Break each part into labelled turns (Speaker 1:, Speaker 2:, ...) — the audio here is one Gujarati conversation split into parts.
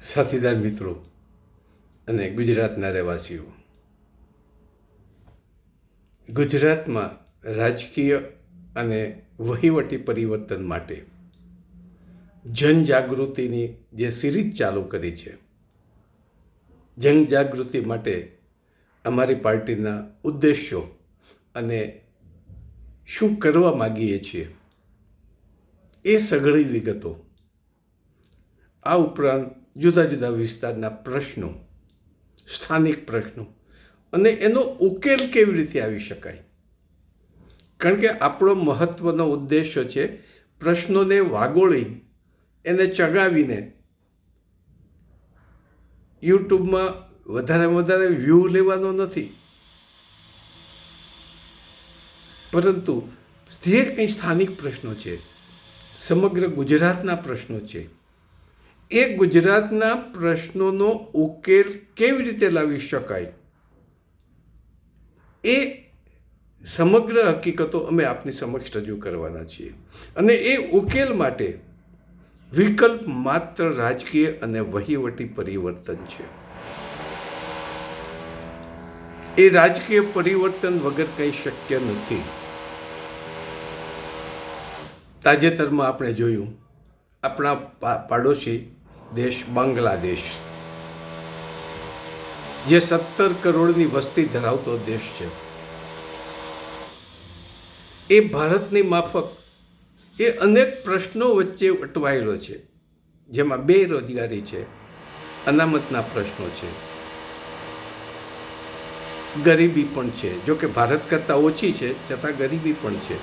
Speaker 1: સાથીદાર મિત્રો અને ગુજરાતના રહેવાસીઓ. ગુજરાતમાં રાજકીય અને વહીવટી પરિવર્તન માટે જનજાગૃતિની જે સિરીઝ ચાલુ કરી છે, જનજાગૃતિ માટે અમારી પાર્ટીના ઉદ્દેશો અને શું કરવા માગીએ છીએ એ સઘળી વિગતો આ ઉપરાંત જુદા જુદા વિસ્તારના પ્રશ્નો, સ્થાનિક પ્રશ્નો. અને એનો ઉકેલ કેવી રીતે આવી શકાય? કારણ કે આપણો મહત્ત્વનો ઉદ્દેશ્ય છે પ્રશ્નોને વાગોળી, એને ચગાવીને યુટ્યુબમાં વધારે વધારે વ્યૂ લેવાનો નથી. પરંતુ જે કંઈ સ્થાનિક પ્રશ્નો છે, સમગ્ર ગુજરાતના પ્રશ્નો છે એ ગુજરાતના પ્રશ્નોનો ઉકેલ કેવી રીતે લાવી શકાય? એ સમગ્ર હકીકતો અમે આપની સમક્ષ રજૂ કરવાના છીએ. અને એ ઉકેલ માટે વિકલ્પ માત્ર રાજકીય અને વહીવટી પરિવર્તન છે. એ રાજકીય પરિવર્તન વગર કંઈ શક્ય નથી. તાજેતરમાં આપણે જોયું, આપણા પાડોશી દેશ બાંગ્લાદેશ. જે સત્તર કરોડની વસ્તી ધરાવતો દેશ છે. એ ભારતની માફક, એ અનેક પ્રશ્નો વચ્ચે અટવાયેલો છે, જેમાં બેરોજગારી છે, અનામતના પ્રશ્નો છે. ગરીબી પણ છે, જો કે ભારત કરતાં ઓછી છે, છતાં ગરીબી પણ છે.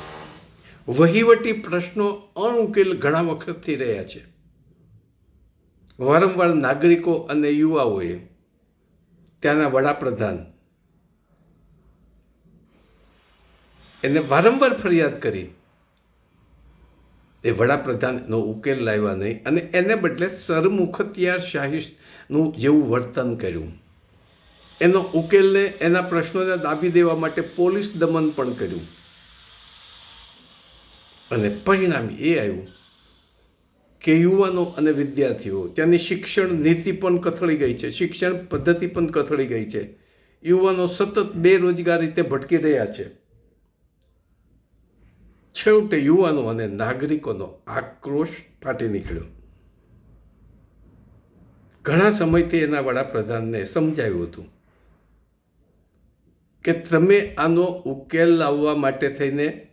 Speaker 1: વહીવટી પ્રશ્નો અણઉકેલ ઘણા વખતથી રહ્યા છે. વારંવાર નાગરિકો અને યુવાઓએ ત્યાંના વડાપ્રધાન એને વારંવાર ફરિયાદ કરી. એ વડાપ્રધાનનો ઉકેલ લાવ્યા નહીં અને એને બદલે સરમુખત્યાર શાહીનું જેવું વર્તન કર્યું. એનો ઉકેલને એના પ્રશ્નોને દાબી દેવા માટે પોલીસ દમન પણ કર્યું. અને પરિણામ એ આવ્યું કે યુવાનો અને વિદ્યાર્થીઓ, ત્યાંની શિક્ષણ નીતિ પણ કથળી ગઈ છે, શિક્ષણ પદ્ધતિ પણ કથળી ગઈ છે. યુવાનો સતત બેરોજગાર રીતે ભટકી રહ્યા છે. છેવટે યુવાનો અને નાગરિકોનો આક્રોશ ફાટી નીકળ્યો. ઘણા સમયથી એના વડાપ્રધાનને સમજાવ્યું હતું કે તમે આનો ઉકેલ લાવવા માટે થઈને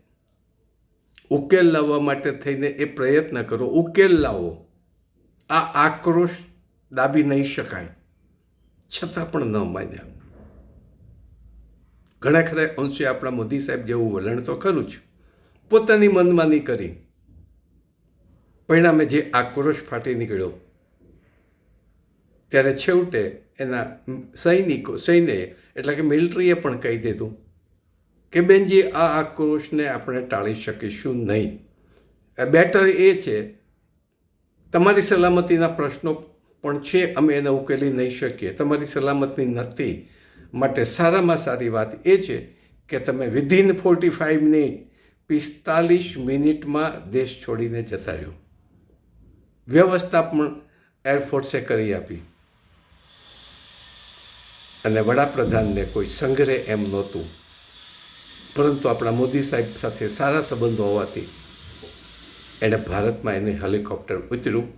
Speaker 1: ઉકેલ લાવવા માટે થઈને એ પ્રયત્ન કરો. ઉકેલ લાવો. આ આક્રોશ દાબી નહીં શકાય. છતાં પણ ન માન્યા. ઘણા ખરા અંશે આપણા મોદી સાહેબ જેવું વલણ તો ખરું જ. પોતાની મનમાની કરી. પરિણામે જે આક્રોશ ફાટી નીકળ્યો, ત્યારે છેવટે એના સૈનિકો સૈન્યએ એટલે કે મિલિટરીએ પણ કહી દીધું કે બેનજી, આ આક્રોશને આપણે ટાળી શકીશું નહીં. બેટર એ છે, તમારી સલામતીના પ્રશ્નો પણ છે, અમે એને ઉકેલી નહીં શકીએ. તમારી સલામતી નથી માટે સારામાં સારી વાત એ છે કે તમે વિધિન ફોર્ટી ફાઇવ મિનિટ પિસ્તાલીસ મિનિટમાં દેશ છોડીને જતા રહ્યો. વ્યવસ્થા પણ એરફોર્સે કરી આપી. અને વડાપ્રધાનને કોઈ સંગ્રહ એમ નહોતું. પરંતુ આપણા મોદી સાહેબ સાથે સારા સંબંધો હોવાથી એણે ભારતમાં એને હેલિકોપ્ટર ઉતર્યું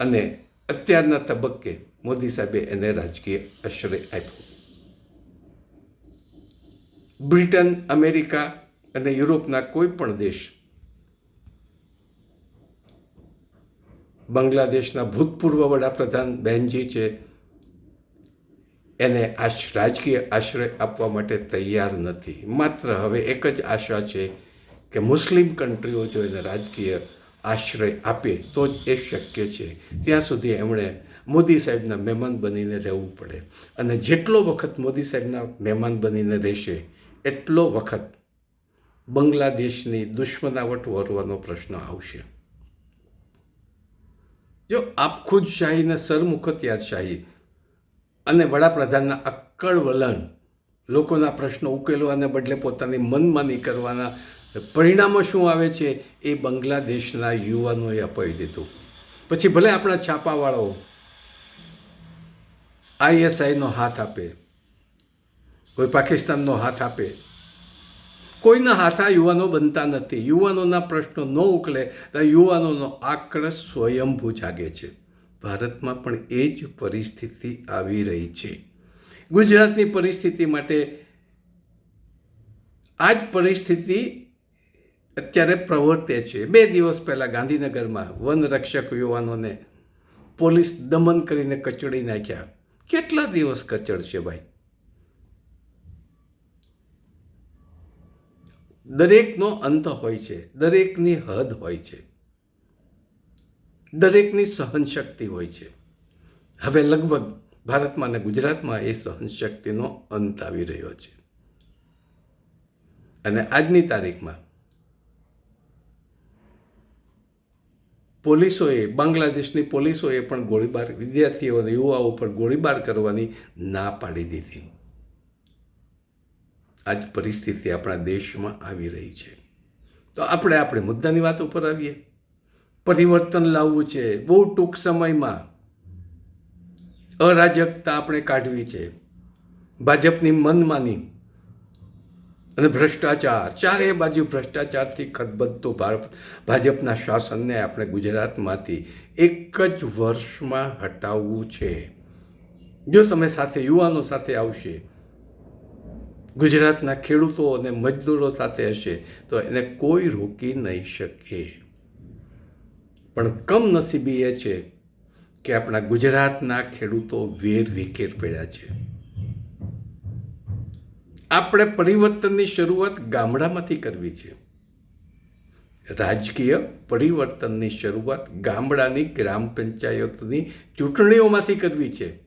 Speaker 1: અને અત્યારના તબક્કે મોદી સાહેબે એને રાજકીય આશ્રય આપ્યો. બ્રિટન, અમેરિકા અને યુરોપના કોઈ પણ દેશ બાંગ્લાદેશના ભૂતપૂર્વ વડાપ્રધાન બેનજી છે એને આશ, રાજકીય આશ્રય આપવા માટે તૈયાર નથી. માત્ર હવે એક જ આશા છે કે મુસ્લિમ કન્ટ્રીઓ જો એને રાજકીય આશ્રય આપે, તો જ એ શક્ય છે. ત્યાં સુધી એમણે મોદી સાહેબના મહેમાન બનીને રહેવું પડે. અને જેટલો વખત મોદી સાહેબના મહેમાન બનીને રહેશે, એટલો વખત બાંગ્લાદેશની દુશ્મનાવટ વરવાનો પ્રશ્ન આવશે. જો આપ ખુદ શાહીને સરમુખત્યારશાહી શાહી અને વડાપ્રધાનના અક્કળ વલણ, લોકોના પ્રશ્નો ઉકેલવાને બદલે પોતાની મનમાની કરવાના પરિણામો શું આવે છે એ બાંગ્લાદેશના યુવાનોએ અપાવી દીધું. પછી ભલે આપણા છાપાવાળાઓ આઈએસઆઈનો હાથ આપે, કોઈ પાકિસ્તાનનો હાથ આપે, કોઈના હાથ યુવાનો બનતા નથી, યુવાનોના પ્રશ્નો ન ઉકલે, તો યુવાનોનો આક્રશ સ્વયંભૂ જાગે છે. ભારતમાં પણ એ જ પરિસ્થિતિ આવી રહી છે. ગુજરાતની પરિસ્થિતિ માટે આ જ પરિસ્થિતિ અત્યારે પ્રવર્તે છે. બે દિવસ પહેલાં ગાંધીનગરમાં વન રક્ષક યુવાનોને પોલીસ દમન કરીને કચડી નાખ્યા. કેટલા દિવસ કચડશે ભાઈ? દરેકનો અંત હોય છે. દરેકની હદ હોય છે. દરેકની સહનશક્તિ હોય છે. હવે લગભગ ભારતમાં અને ગુજરાતમાં એ સહનશક્તિનો અંત આવી રહ્યો છે. અને આજની તારીખમાં પોલીસોએ, બાંગ્લાદેશની પોલીસોએ પણ ગોળીબાર, વિદ્યાર્થીઓ અને યુવાઓ પર ગોળીબાર કરવાની ના પાડી દીધી. આજ પરિસ્થિતિ આપણા દેશમાં આવી રહી છે. તો આપણે આપણે મુદ્દાની વાત ઉપર આવીએ. પરિવર્તન લાવવું છે. બહુ ટૂંક સમયમાં અરાજકતા આપણે કાઢવી છે. ભાજપની મનમાની અને ભ્રષ્ટાચાર, ચારે બાજુ ભ્રષ્ટાચારથી ખતબદતું ભાજપના શાસનને આપણે ગુજરાતમાંથી એક જ વર્ષમાં હટાવવું છે. જો તમે સાથે, યુવાનો સાથે આવશે, ગુજરાતના ખેડૂતો અને મજદૂરો સાથે હશે, તો એને કોઈ રોકી નહીં શકે. પણ કમનસીબી એ છે કે આપણા ગુજરાતના ખેડૂતો વેર વિખેર પડ્યા છે. આપણે પરિવર્તનની શરૂઆત ગામડામાંથી કરવી છે. રાજકીય પરિવર્તનની શરૂઆત ગામડાની ગ્રામ પંચાયતની ચૂંટણીઓમાંથી કરવી છે.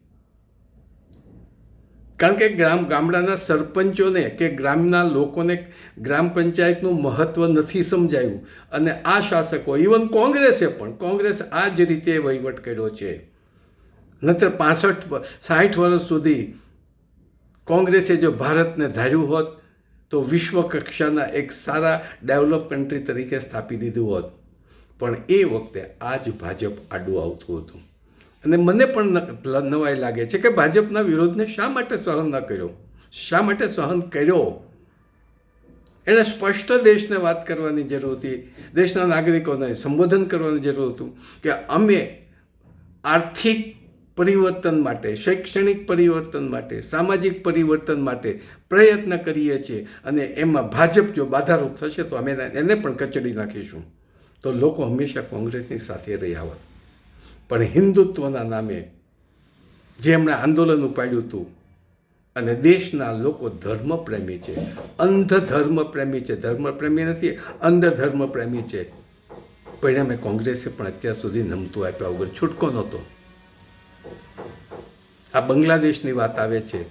Speaker 1: કારણ કે ગ્રામ ગામડાના સરપંચોને કે ગ્રામના લોકોને ગ્રામ પંચાયતનું મહત્ત્વ નથી સમજાયું. અને આ શાસકો ઇવન કોંગ્રેસે પણ, કોંગ્રેસ આ જ રીતે વહીવટ કર્યો છે. નહીતર પાસઠ સાઠ વર્ષ સુધી કોંગ્રેસે જો ભારતને ધાર્યું હોત, તો વિશ્વ કક્ષાના એક સારા ડેવલપ કન્ટ્રી તરીકે સ્થાપી દીધું હોત. પણ એ વખતે આ જ ભાજપ આડું આવતું હતું. અને મને પણ નવાઈ લાગે છે કે ભાજપના વિરોધને શા માટે સહન ન કર્યો? શા માટે સહન કર્યો? એણે સ્પષ્ટ દેશને વાત કરવાની જરૂર હતી. દેશના નાગરિકોને સંબોધન કરવાની જરૂર હતું કે અમે આર્થિક પરિવર્તન માટે, શૈક્ષણિક પરિવર્તન માટે, સામાજિક પરિવર્તન માટે પ્રયત્ન કરીએ છીએ અને એમાં ભાજપ જો બાધારૂપ થશે તો અમે એને પણ કચડી નાખીશું. તો લોકો હંમેશા કોંગ્રેસની સાથે રહ્યા હોત. પણ હિન્દુત્વના નામે જે એમણે આંદોલન ઉપાડ્યું હતું અને દેશના લોકો ધર્મપ્રેમી છે. અંધ ધર્મપ્રેમી છે. ધર્મપ્રેમી નથી અંધ ધર્મપ્રેમી છે પરિણામે કોંગ્રેસે પણ અત્યાર સુધી નમતું આપ્યા વગર છૂટકો નહોતો. આ બાંગ્લાદેશની વાત આવે છે.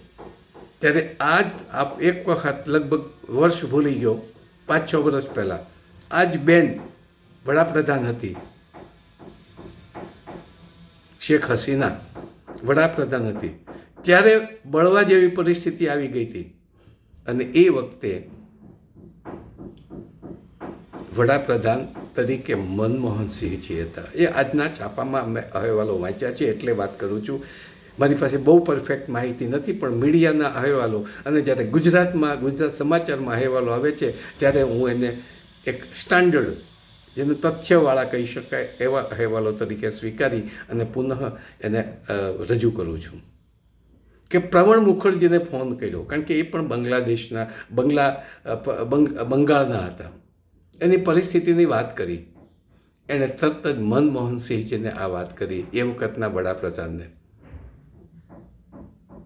Speaker 1: ત્યારે આ જ આપ એક વખત લગભગ વર્ષ ભૂલી ગયો, પાંચ છ વર્ષ પહેલાં. આ જ બેન વડાપ્રધાન હતી. શેખ હસીના વડાપ્રધાન હતી. ત્યારે બળવા જેવી પરિસ્થિતિ આવી ગઈ હતી. અને એ વખતે વડાપ્રધાન તરીકે મનમોહનસિંહજી હતા. એ આજના છાપામાં અમે અહેવાલો વાંચ્યા છે, એટલે વાત કરું છું. મારી પાસે બહુ પરફેક્ટ માહિતી નથી, પણ મીડિયાના અહેવાલો અને જ્યારે ગુજરાતમાં, ગુજરાત સમાચારમાં અહેવાલો આવે છે, ત્યારે હું એને એક સ્ટાન્ડર્ડ જેને તથ્યવાળા કહી શકાય, એવા અહેવાલો તરીકે સ્વીકારી અને પુનઃ એને રજૂ કરું છું. કે પ્રવણ મુખર્જીને ફોન કર્યો, કારણ કે એ પણ બાંગ્લાદેશના, બંગલા બંગાળના હતા. એની પરિસ્થિતિની વાત કરી. એણે તરત જ મનમોહનસિંહજીને આ વાત કરી, એ વખતના વડાપ્રધાનને.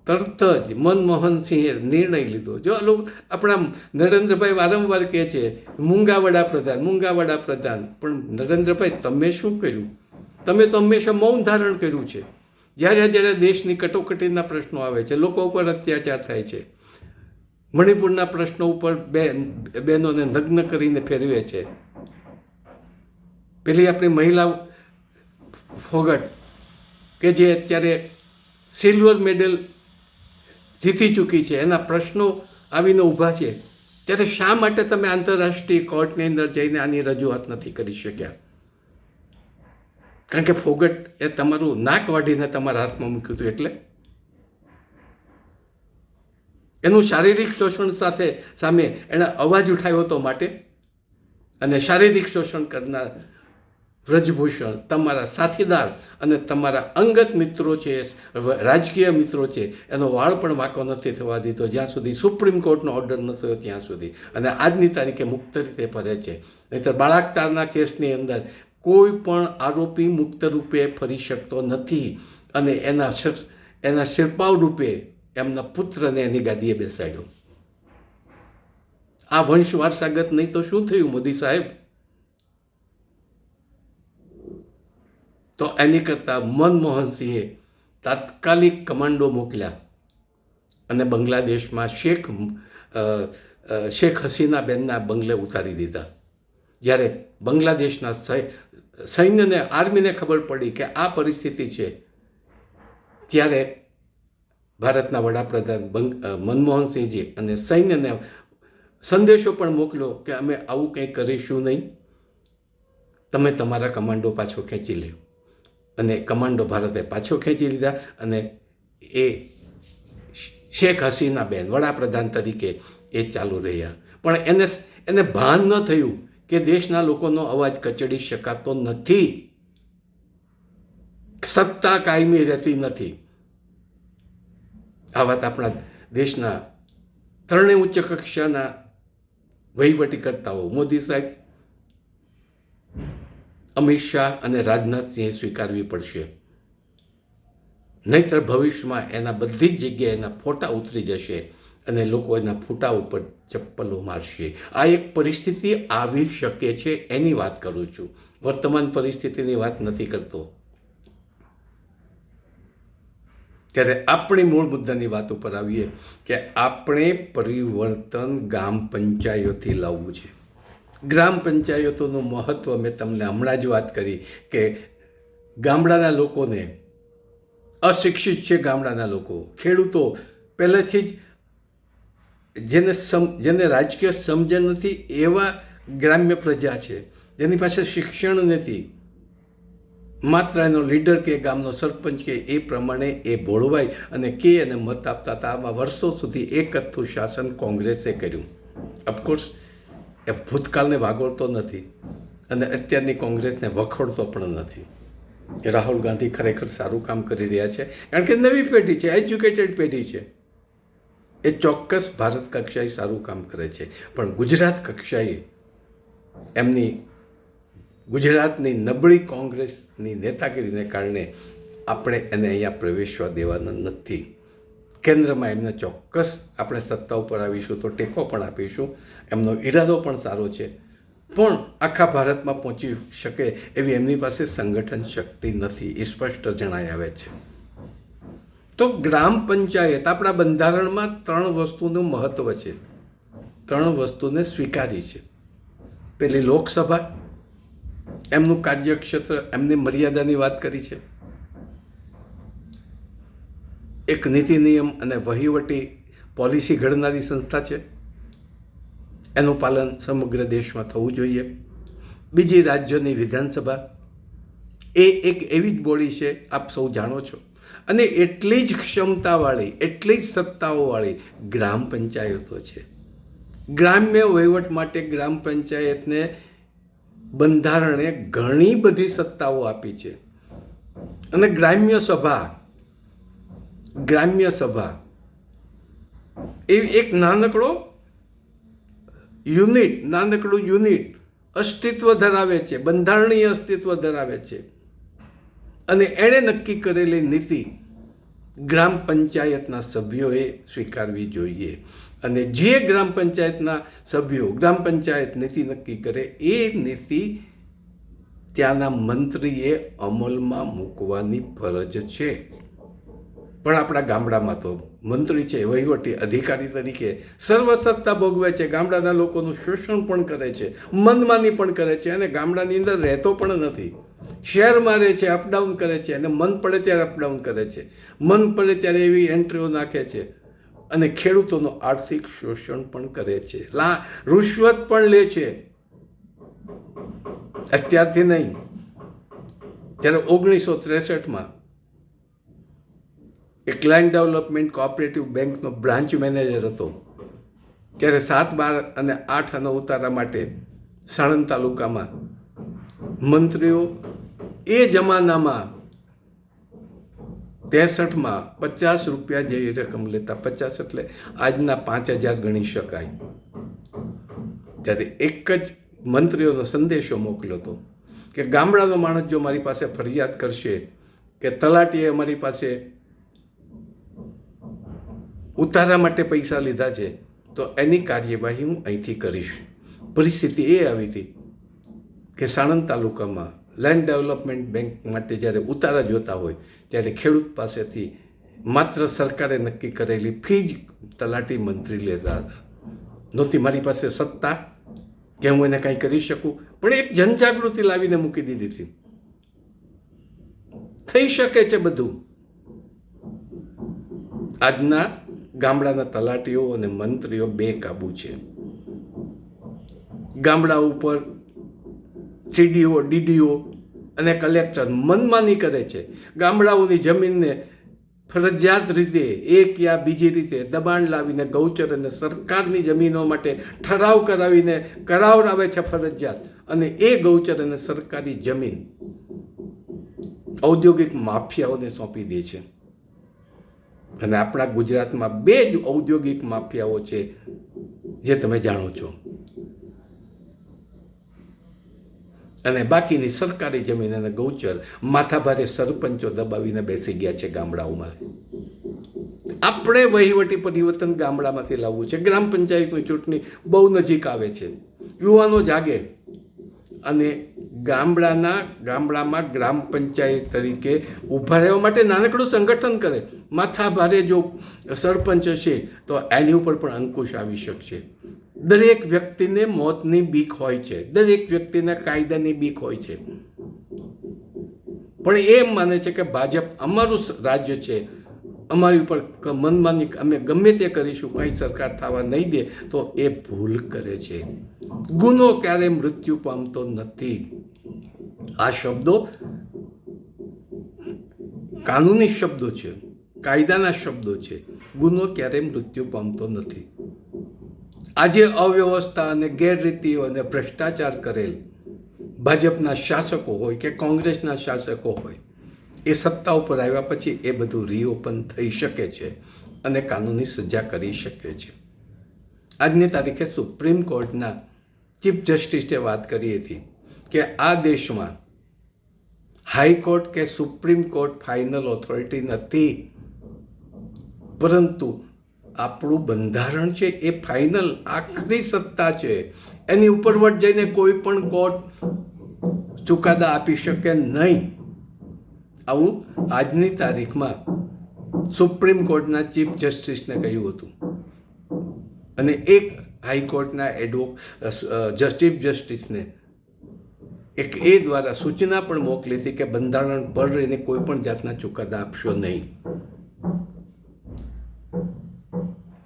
Speaker 1: તરત જ મનમોહનસિંહે નિર્ણય લીધો. જો આ લોકો આપણા નરેન્દ્રભાઈ વારંવાર કહે છે મૂંગા વડાપ્રધાન મૂંગા વડાપ્રધાન પણ નરેન્દ્રભાઈ, તમે શું કર્યું? તમે તો હંમેશા મૌન ધારણ કર્યું છે. જ્યારે જ્યારે દેશની કટોકટીના પ્રશ્નો આવે છે, લોકો ઉપર અત્યાચાર થાય છે. મણિપુરના પ્રશ્નો ઉપર બે બહેનોને નગ્ન કરીને ફેરવે છે. પેલી આપણી મહિલા ફોગટ કે જે અત્યારે સિલ્વર મેડલ જીતી ચૂકી છે, એના પ્રશ્નો આવીને ઊભા છે. ત્યારે શા માટે તમે આંતરરાષ્ટ્રીય કોર્ટની અંદર જઈને આની રજૂઆત નથી કરી શક્યા? કારણ કે ફોગટ એ તમારું નાક વાઢીને તમારા હાથમાં મૂક્યું હતું એટલે. એનું શારીરિક શોષણ સાથે સામે એણે અવાજ ઉઠાવ્યો હતો માટે. અને શારીરિક શોષણ કરનાર વ્રજભૂષણ તમારા સાથીદાર અને તમારા અંગત મિત્રો છે રાજકીય મિત્રો છે, એનો વાળ પણ વાંકો નથી થવા દીધો. જ્યાં સુધી સુપ્રીમ કોર્ટનો ઓર્ડર ન થયો ત્યાં સુધી. અને આજની તારીખે મુક્ત રીતે ફરે છે. નહીંતર બાળાકતારના કેસની અંદર કોઈ પણ આરોપી મુક્ત રૂપે ફરી શકતો નથી. અને એના એના શિરપાવ રૂપે એમના પુત્રને એની ગાદીએ બેસાડ્યો. આ વંશ વારસાગત નહીં તો શું થયું, મોદી સાહેબ? તો એની કરતાં મનમોહનસિંહે તાત્કાલિક કમાન્ડો મોકલ્યા. અને બાંગ્લાદેશમાં શેખ શેખ હસીનાબેનના બંગલે ઉતારી દીધા. જ્યારે બાંગ્લાદેશના સૈન્યને, આર્મીને ખબર પડી કે આ પરિસ્થિતિ છે, ત્યારે ભારતના વડાપ્રધાન મનમોહનસિંહજી અને સૈન્યને સંદેશો પણ મોકલ્યો કે અમે આવું કંઈ કરીશું નહીં. તમે તમારા કમાન્ડો પાછો ખેંચી લ્યો. અને કમાન્ડો ભારતે પાછો ખેંચી લીધા અને એ શેખ હસીનાબેન વડાપ્રધાન તરીકે એ ચાલુ રહ્યા. પણ એને એને ભાન ન થયું કે દેશના લોકોનો અવાજ કચડી શકાતો નથી. સત્તા કાયમી રહેતી નથી. આ વાત આપણા દેશના ત્રણેય ઉચ્ચ કક્ષાના વહીવટીકર્તાઓ, મોદી સાહેબ અમિત શાહ અને રાજનાથસિંહે સ્વીકારવી પડશે. નહીતર ભવિષ્યમાં એના બધી જ જગ્યાએ એના ફોટા ઉતરી જશે અને લોકો એના ફોટા ઉપર ચપ્પલો મારશે. આ એક પરિસ્થિતિ આવી શકે છે એની વાત કરું છું. વર્તમાન પરિસ્થિતિની વાત નથી કરતો. ત્યારે આપણી મૂળ મુદ્દાની વાત ઉપર આવીએ કે આપણે પરિવર્તન ગામ પંચાયતથી લાવવું છે. ગ્રામ પંચાયતોનું મહત્ત્વ મેં તમને હમણાં જ વાત કરી કે ગામડાના લોકોને અશિક્ષિત છે ગામડાના લોકો. ખેડૂતો પહેલેથી જ જેને સમ, જેને રાજકીય સમજણ નથી એવા ગ્રામ્ય પ્રજા છે. જેની પાસે શિક્ષણ નથી. માત્ર એનો લીડર કે ગામનો સરપંચ કે એ પ્રમાણે એ ભોળવાય અને કે એને મત આપતા હતા. આમાં વર્ષો સુધી એકતું શાસન કોંગ્રેસે કર્યું. ઓફકોર્સ એ ભૂતકાળને વાગોળતો નથી અને અત્યારની કોંગ્રેસને વખોડતો પણ નથી. રાહુલ ગાંધી ખરેખર સારું કામ કરી રહ્યા છે. કારણ કે નવી પેઢી છે એજ્યુકેટેડ પેઢી છે. એ ચોક્કસ ભારત કક્ષાએ સારું કામ કરે છે. પણ ગુજરાત કક્ષાએ એમની ગુજરાતની નબળી કોંગ્રેસની નેતાગીરીને કારણે આપણે એને અહીંયા પ્રવેશવા દેવાના નથી. કેન્દ્રમાં એમને ચોક્કસ આપણે સત્તા ઉપર આવીશું તો ટેકો પણ આપીશું. એમનો ઈરાદો પણ સારો છે. પણ આખા ભારતમાં પહોંચી શકે એવી એમની પાસે સંગઠન શક્તિ નથી એ સ્પષ્ટ જણાય આવે છે. તો ગ્રામ પંચાયત આપણા બંધારણમાં ત્રણ વસ્તુનું મહત્વ છે. ત્રણ વસ્તુને સ્વીકારી છે. પેલી લોકસભા, એમનું કાર્યક્ષેત્ર, એમની મર્યાદાની વાત કરી છે. એક નીતિ નિયમ અને વહીવટી પોલિસી ઘડનારી સંસ્થા છે. એનું પાલન સમગ્ર દેશમાં થવું જોઈએ. બીજી રાજ્યોની વિધાનસભા. એ એક એવી જ બોડી છે, આપ સૌ જાણો છો. અને એટલી જ ક્ષમતાવાળી, એટલી જ સત્તાઓવાળી ગ્રામ પંચાયતો છે. ગ્રામ્ય વહીવટ માટે ગ્રામ પંચાયતને બંધારણે ઘણી બધી સત્તાઓ આપી છે. અને ગ્રામ્ય સભા ગ્રામ્ય સભા. એ એક નાનકડો યુનિટ, નાનકડું યુનિટ અસ્તિત્વ ધરાવે છે, બંધારણીય અસ્તિત્વ ધરાવે છે. અને એણે નક્કી કરેલી નીતિ ગ્રામ પંચાયતના સભ્યોએ સ્વીકારવી જોઈએ. અને જે ગ્રામ પંચાયતના સભ્યો ગ્રામ પંચાયત નીતિ નક્કી કરે, એ નીતિ ત્યાંના મંત્રીએ અમલમાં મૂકવાની ફરજ છે. પણ આપણા ગામડામાં તો મંત્રી છે, વહીવટી અધિકારી તરીકે સર્વસત્તા ભોગવે છે, ગામડાના લોકોનું શોષણ પણ કરે છે, મનમાની પણ કરે છે અને ગામડાની અંદર રહેતો પણ નથી. શહેરમાં રહે છે અપડાઉન કરે છે અને મન પડે ત્યારે અપડાઉન કરે છે. મન પડે ત્યારે એવી એન્ટ્રીઓ નાખે છે અને ખેડૂતોનું આર્થિક શોષણ પણ કરે છે. લા, રૂશ્વત પણ લે છે. અત્યારથી નહીં. ત્યારે ઓગણીસો ત્રેસઠમાં એક લેન્ડ ડેવલપમેન્ટ કોઓપરેટિવ બેંકનો બ્રાન્ચ મેનેજર હતો. ત્યારે સાત, બાર અને આઠ અને ઉતારા માટે સાણંદ તાલુકામાં મંત્રીઓ એ જમાનામાં ત્રેસઠમાં પચાસ રૂપિયા જેવી રકમ લેતા. પચાસ એટલે આજના પાંચ હજાર ગણી શકાય. ત્યારે એક જ મંત્રીઓનો સંદેશો મોકલ્યો હતો કે ગામડાનો માણસ જો મારી પાસે ફરિયાદ કરશે કે તલાટીએ અમારી પાસે ઉતારા માટે પૈસા લીધા છે, તો એની કાર્યવાહી હું અહીંથી કરીશ. પરિસ્થિતિ એ આવી હતી કે સાણંદ તાલુકામાં લેન્ડ ડેવલપમેન્ટ બેંક માટે જ્યારે ઉતારા જોતા હોય, ત્યારે ખેડૂત પાસેથી માત્ર સરકારે નક્કી કરેલી ફી જ તલાટી મંત્રી લેતા હતા. નહોતી મારી પાસે સત્તા કે હું એને કાંઈ કરી શકું, પણ એક જનજાગૃતિ લાવીને મૂકી દીધી હતી. થઈ શકે છે બધું. આજના ગામડાના તલાટીઓ અને મંત્રીઓ બે કાબુ છે. ગામડા ઉપર ટીડીઓ, ડીડીઓ અને કલેક્ટર મનમાની કરે છે. ગામડાઓની જમીનને ફરજિયાત રીતે એક યા બીજી રીતે દબાણ લાવીને ગૌચર અને સરકારની જમીનો માટે ઠરાવ કરાવીને કરાવરાવે છે ફરજિયાત. અને એ ગૌચર અને સરકારી જમીન ઔદ્યોગિક માફિયાઓને સોંપી દે છે. અને આપણા ગુજરાતમાં બે જ ઔદ્યોગિક માફિયાઓ છે જે તમે જાણો છો. અને બાકીની સરકારી જમીન અને ગૌચર માથાભારે સરપંચો દબાવીને બેસી ગયા છે ગામડાઓમાં. આપણે વહીવટી પરિવર્તન ગામડામાંથી લાવવું છે. ગ્રામ પંચાયતની ચૂંટણી બહુ નજીક આવે છે. યુવાનો જાગે. અને ગામડાના, ગામડામાં ગ્રામ પંચાયત તરીકે ઊભા રહેવા માટે નાનકડું સંગઠન કરે. માથાભારે જો સરપંચ હશે, તો એની ઉપર પણ અંકુશ આવી શકશે. દરેક વ્યક્તિને મોતની બીક હોય છે. દરેક વ્યક્તિને કાયદાની બીક હોય છે. પણ એમ માને છે કે ભાજપ અમારું રાજ્ય છે. અમારી ઉપર મનમાની અમે ગમે તે કરીશું, કંઈ સરકાર થવા નહીં દે, તો એ ભૂલ કરે છે. ગુનો ક્યારે મૃત્યુ પામતો નથી? આ શબ્દો કાનૂની શબ્દો છે, કાયદાના શબ્દો છે. ગુનો ક્યારે મૃત્યુ પામતો નથી. આજે અવ્યવસ્થા અને ગેરરીતિઓ અને ભ્રષ્ટાચાર કરેલ ભાજપના શાસકો હોય કે કોંગ્રેસના શાસકો હોય, એ સત્તા ઉપર આવ્યા પછી એ બધું રીઓપન થઈ શકે છે અને કાનૂની સજા કરી શકે છે. આજની તારીખે સુપ્રીમ કોર્ટના ચીફ જસ્ટિસે વાત કરી હતી કે આ દેશમાં હાઈકોર્ટ કે સુપ્રીમ કોર્ટ ફાઇનલ ઓથોરિટી નથી. પરંતુ આપણું બંધારણ છે, એ ફાઇનલ આખરી સત્તા છે. એની ઉપરવટ જઈને કોઈ પણ કોર્ટ ચુકાદા આપી શકે નહીં. આવું આજની તારીખમાં સુપ્રીમ કોર્ટના ચીફ જસ્ટિસને કહ્યું હતું. અને એક હાઈકોર્ટના એડવો જસ્ટિસ જસ્ટિસને એક એ દ્વારા સૂચના પણ મોકલી હતી કે બંધારણ પર રહીને કોઈ પણ જાતના ચુકાદા આપશો નહીં.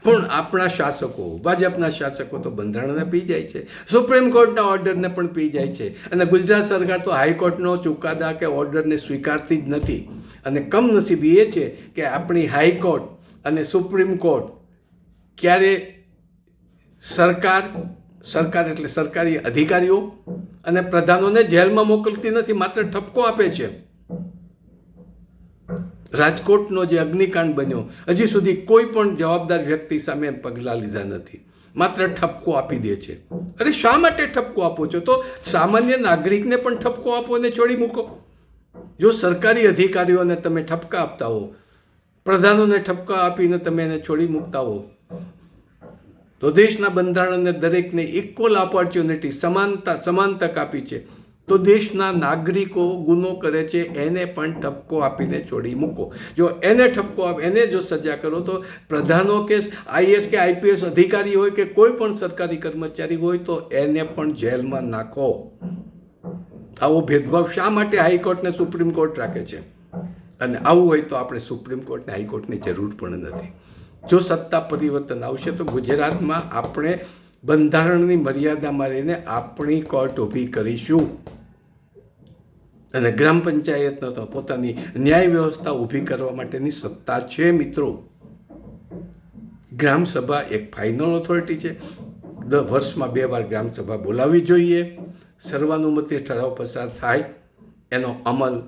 Speaker 1: પણ આપણા શાસકો, ભાજપના શાસકો તો બંધારણને પી જાય છે. સુપ્રીમ કોર્ટના ઓર્ડરને પણ પી જાય છે. અને ગુજરાત સરકાર તો હાઈકોર્ટનો ચુકાદા કે ઓર્ડરને સ્વીકારતી જ નથી. અને કમનસીબી એ છે કે આપણી હાઈકોર્ટ અને સુપ્રીમ કોર્ટ ક્યારે સરકાર સરકાર એટલે સરકારી અધિકારીઓ અને પ્રધાનોને જેલમાં મોકલતી નથી, માત્ર ઠપકો આપે છે. રાજકોટનો જે અગ્નિકાંડ બન્યો, હજી સુધી કોઈ પણ જવાબદાર વ્યક્તિ સામે પગલાં લીધા નથી. માત્ર ઠપકો આપી દે છે. અરે શા માટે ઠપકો આપો છો? તો સામાન્ય નાગરિકને પણ ઠપકો આપો અને છોડી મૂકો. જો સરકારી અધિકારીઓને તમે ઠપકા આપતા હો, પ્રધાનોને ઠપકા આપીને તમે એને છોડી મૂકતા હો તો દેશના બંધારણને દરેકને ઇક્વલ ઓપોર્ચ્યુનિટી સમાનતા, સમાન તક આપી છે. તો દેશના નાગરિકો ગુનો કરે છે, એને પણ ઠપકો આપીને છોડી મૂકો. જો એને ઠપકો આપ, એને જો સજા કરો, તો પ્રધાનો કે આઈએસ કે આઈપીએસ અધિકારી હોય કે કોઈ પણ સરકારી કર્મચારી હોય, તો એને પણ જેલમાં નાખો. આવો ભેદભાવ શા માટે હાઈકોર્ટને સુપ્રીમ કોર્ટ રાખે છે? અને આવું હોય તો આપણે સુપ્રીમ કોર્ટને, હાઈકોર્ટની જરૂર પણ નથી. જો સત્તા પરિવર્તન આવશે તો ગુજરાતમાં આપણે બંધારણની મર્યાદામાં રહીને આપણી કોર્ટ ઊભી કરીશું. અને ગ્રામ પંચાયતનો તો પોતાની ન્યાય વ્યવસ્થા ઊભી કરવા માટેની સત્તા છે મિત્રો. ગ્રામ સભા એક ફાઇનલ ઓથોરિટી છે. દ વર્ષમાં બે વાર ગ્રામ સભા બોલાવવી જોઈએ. સર્વાનુમતિ ઠરાવ પસાર થાય. એનો અમલ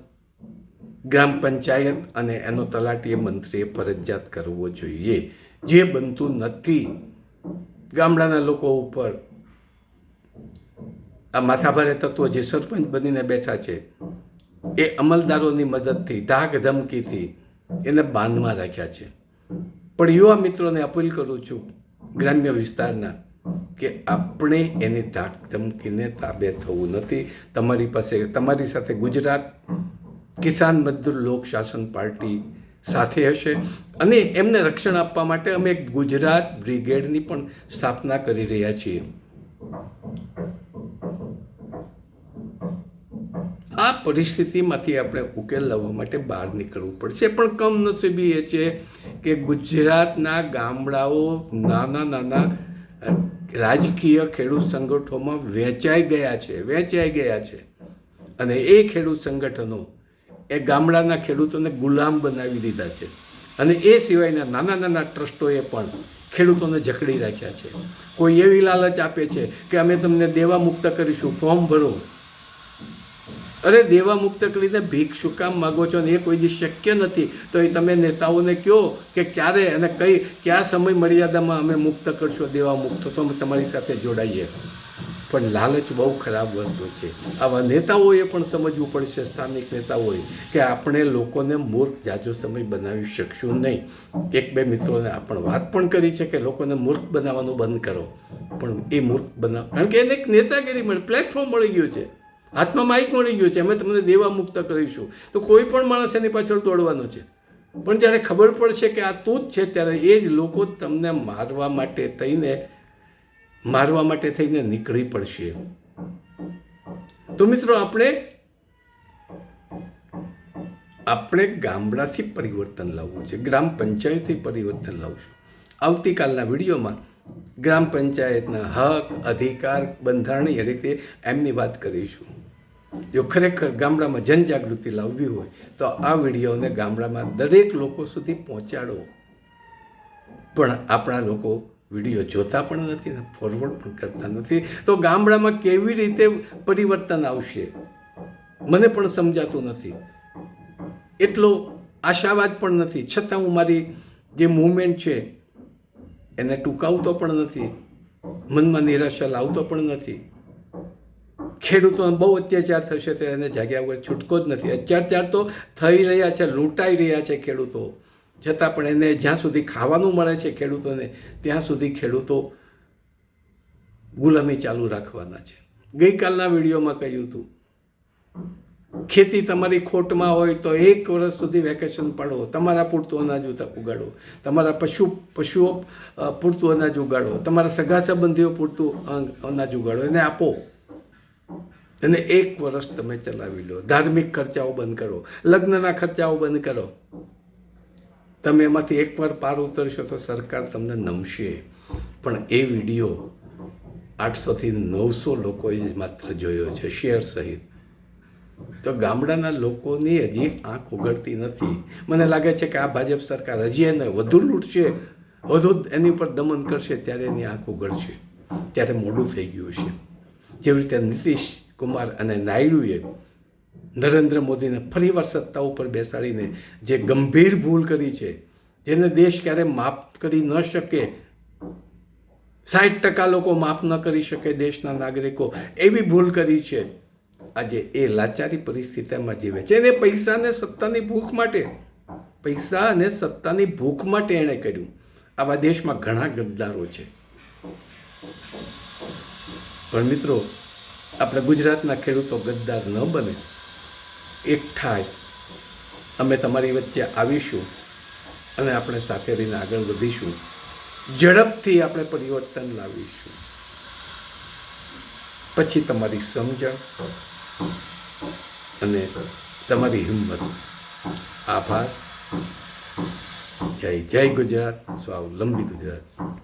Speaker 1: ગ્રામ પંચાયત અને એનો તલાટીએ મંત્રીએ ફરજિયાત કરવો જોઈએ. જે બનતું નથી, ગામડાના લોકો ઉપર આ માથાભારે તત્વો જે સરપંચ બનીને બેઠા છે, એ અમલદારોની મદદથી, ધાક ધમકીથી એને બાંધમાં રાખ્યા છે. પણ યુવા મિત્રોને અપીલ કરું છું, ગ્રામ્ય વિસ્તારના, કે આપણે એની ધાક ધમકીને તાબે થવું નથી. તમારી પાસે, તમારી સાથે ગુજરાત કિસાન મજદૂર લોક શાસન પાર્ટી સાથે હશે. અને એમને રક્ષણ આપવા માટે અમે એક ગુજરાત બ્રિગેડની પણ સ્થાપના કરી રહ્યા છીએ. આ પરિસ્થિતિમાંથી આપણે ઉકેલ લાવવા માટે બહાર નીકળવું પડશે. પણ કમનસીબી એ છે કે ગુજરાતના ગામડાઓ નાના નાના રાજકીય ખેડૂત સંગઠનોમાં વહેંચાઈ ગયા છે, વહેંચાઈ ગયા છે. અને એ ખેડૂત સંગઠનો એ ગામડાના ખેડૂતોને ગુલામ બનાવી દીધા છે. અને એ સિવાયના નાના નાના ટ્રસ્ટોએ પણ ખેડૂતોને જકડી રાખ્યા છે. કોઈ એવી લાલચ આપે છે કે અમે તમને દેવા મુક્ત કરીશું, ફોર્મ ભરો. અરે દેવા મુક્ત કરીને ભીખ શું કામ માગો છો ને એ કોઈ દી શક્ય નથી. તો એ તમે નેતાઓને કહો કે ક્યારે અને કઈ, કયા સમય મર્યાદામાં અમે મુક્ત કરશો, દેવા મુક્ત. તો તમારી સાથે જોડાઈએ. પણ લાલચ બહુ ખરાબ વસ્તુ છે. આવા નેતાઓએ પણ સમજવું પડશે, સ્થાનિક નેતાઓએ, કે આપણે લોકોને મૂર્ખ જાજો સમય બનાવી શકશું નહીં. એક બે મિત્રોને આપણે વાત પણ કરી છે કે લોકોને મૂર્ખ બનાવવાનું બંધ કરો. પણ એ મૂર્ખ બનાવ કારણ કે એને એક નેતાગીરી મળે પ્લેટફોર્મ મળી ગયું છે. હાથમાં માઇક મળી ગયું છે. અમે તમને દેવા મુક્ત કરીશું. તો કોઈ પણ માણસ એની પાછળ દોડવાનો છે. પણ જ્યારે ખબર પડશે કે આ તું જ છે, ત્યારે એ જ લોકો તમને મારવા માટે થઈને મારવા માટે થઈને નીકળી પડશે. તો મિત્રો આપણે આપણે ગામડાથી પરિવર્તન લાવવું છે, ગ્રામ પંચાયતથી પરિવર્તન લાવશું આવતીકાલના વિડીયોમાં ગ્રામ પંચાયતના હક, અધિકાર, બંધારણીય રીતે એમની વાત કરીશું. જો ખરેખર ગામડામાં જનજાગૃતિ લાવવી હોય, તો આ વિડીયોને ગામડામાં દરેક લોકો સુધી પહોંચાડો. પણ આપણા લોકો વીડિયો જોતા પણ નથી ને ફોરવર્ડ પણ કરતા નથી. તો ગામડામાં કેવી રીતે પરિવર્તન આવશે? મને પણ સમજાતું નથી. એટલો આશાવાદ પણ નથી. છતાં હું મારી જે મુવમેન્ટ છે, એને ટૂંકાવતો પણ નથી. મનમાં નિરાશા લાવતો પણ નથી. ખેડૂતોને બહુ અત્યાચાર થશે તો એને જાગ્યા વગર છૂટકો જ નથી. અત્યાચાર તો થઈ રહ્યા છે, લૂંટાઈ રહ્યા છે ખેડૂતો. છતાં પણ એને જ્યાં સુધી ખાવાનું મળે છે ખેડૂતોને, ત્યાં સુધી ખેડૂતો ગુલામી ચાલુ રાખવાના છે. ગઈકાલના વિડીયોમાં કહ્યું હતું, ખેતી તમારી ખોટમાં હોય તો એક વર્ષ સુધી વેકેશન પાડો, તમારા પૂરતું અનાજ ઉગાડો, તમારા પશુ, પશુઓ પૂરતું અનાજ ઉગાડો, તમારા સગા સંબંધીઓ પૂરતું અનાજ ઉગાડો, એને આપો. અને એક વર્ષ તમે ચલાવી લો. ધાર્મિક ખર્ચાઓ બંધ કરો. લગ્નના ખર્ચાઓ બંધ કરો. તમે એમાંથી એકવાર પાર ઉતરશો તો સરકાર તમને નમશે. પણ એ વીડિયો આઠસોથી નવસો લોકોએ માત્ર જોયો છે, શેર સહિત. તો ગામડાના લોકોની હજી આંખ ઉઘડતી નથી. મને લાગે છે કે આ ભાજપ સરકાર હજી એને વધુ લૂંટશે, વધુ એની ઉપર દમન કરશે ત્યારે એની આંખ ઉગડશે ત્યારે મોડું થઈ ગયું છે જેવી રીતે નીતિશ કુમાર અને નાયડુએ નરેન્દ્ર મોદીને ફરીવાર સત્તા ઉપર બેસાડીને જે ગંભીર ભૂલ કરી છે, જેને દેશ ક્યારે માફ કરી ન શકે સાઠ ટકા લોકો માફ ન કરી શકે દેશના નાગરિકો, એવી ભૂલ કરી છે, આજે એ લાચારી પરિસ્થિતિમાં જીવે છે. એને પૈસા અને સત્તાની ભૂખ માટે, પૈસા અને સત્તાની ભૂખ માટે એણે કર્યું. આવા દેશમાં ઘણા ગદ્દારો છે. પણ મિત્રો, આપણે ગુજરાતના ખેડૂતો ગદ્દાર ન બને. એક થાય. અમે તમારી વચ્ચે આવીશું અને આપણે સાથે રહીને આગળ વધીશું. ઝડપથી આપણે પરિવર્તન લાવીશું. પછી તમારી સમજણ અને તમારી હિંમત. આભાર. જય જય ગુજરાત. સ્વાવલંબી ગુજરાત.